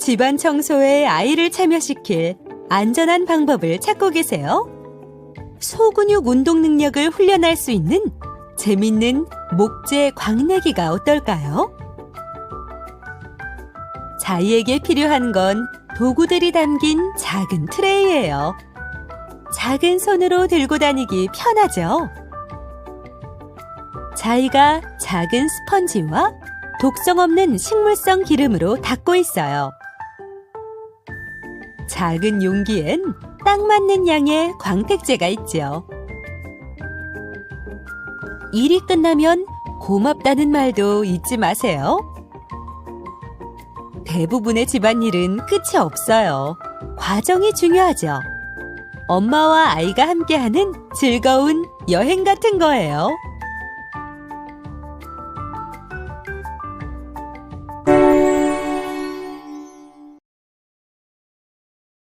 집안 청소에 아이를 참여시킬 안전한 방법을 찾고 계세요? 소근육 운동 능력을 훈련할 수 있는 재밌는 목재 광내기가 어떨까요? 자이에게 필요한 건 도구들이 담긴 작은 트레이예요. 작은 손으로 들고 다니기 편하죠? 자이가 작은 스펀지와 독성 없는 식물성 기름으로 닦고 있어요. 작은 용기엔 딱 맞는 양의 광택제가 있죠. 일이 끝나면 고맙다는 말도 잊지 마세요. 대부분의 집안일은 끝이 없어요. 과정이 중요하죠. 엄마와 아이가 함께하는 즐거운 여행 같은 거예요.